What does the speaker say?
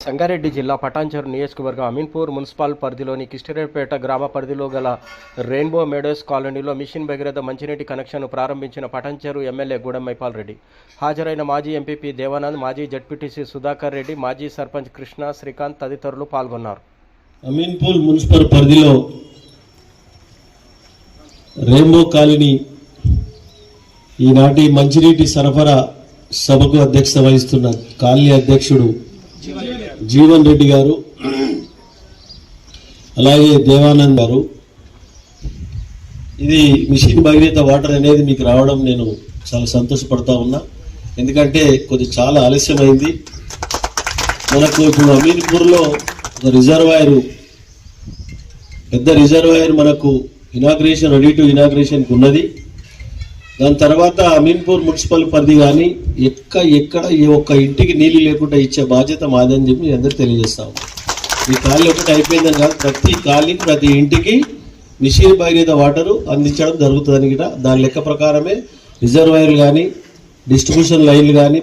సంగారెడ్డి జిల్లా పటాన్చెరు నియోజకవర్గం అమీన్పూర్ మున్సిపల్ పరిధిలోని కిస్టిరేపేట గ్రామ పరిధిలో గల రెయిన్బో మెడోస్ కాలనీలో మిషన్ భగీరథ మంచినీటి కనెక్షన్ను ప్రారంభించిన పటాన్చెరు ఎమ్మెల్యే గూడెం మైపాల్ రెడ్డి. హాజరైన మాజీ ఎంపీపీ దేవానంద్ మాజీ జడ్పీటీసీ సుధాకర్ రెడ్డి మాజీ సర్పంచ్ కృష్ణ శ్రీకాంత్ తదితరులు పాల్గొన్నారు. అమీన్పూర్ మున్సిపల్ పరిధిలో రెయిన్బో కాలనీ ఈనాటి మంచినీటి సరఫరా సభకు అధ్యక్షత వహిస్తున్న కాలనీ అధ్యక్షుడు జీవన్ రెడ్డి గారు అలాగే దేవానంద్ గారు. ఇది మిషన్ భగీరథ వాటర్ అనేది మీకు రావడం నేను చాలా సంతోషపడతా ఉన్నా. ఎందుకంటే కొద్ది చాలా ఆలస్యమైంది. మనకు ఇప్పుడు అమీన్పూర్లో ఒక రిజర్వాయర్ పెద్ద రిజర్వాయర్ మనకు ఇనాగ్రేషన్ రెడీ టు ఇనాగ్రేషన్కి ఉన్నది. దాని తర్వాత అమీన్పూర్ మున్సిపల్ పరిధి కానీ ఎక్క ఎక్కడ ఏ ఒక్క ఇంటికి నీళ్ళు లేకుండా ఇచ్చే బాధ్యత మాదని చెప్పి మీ అందరు తెలియజేస్తాము ఈ ఖాళీ ఒకటి అయిపోయిందని కాదు ప్రతి ఖాళీ ప్రతి ఇంటికి మిషన్ భగీరథ వాటరు అందించడం జరుగుతుందని కూడా దాని లెక్క ప్రకారమే రిజర్వాయర్లు కానీ డిస్ట్రిబ్యూషన్ లైన్లు కానీ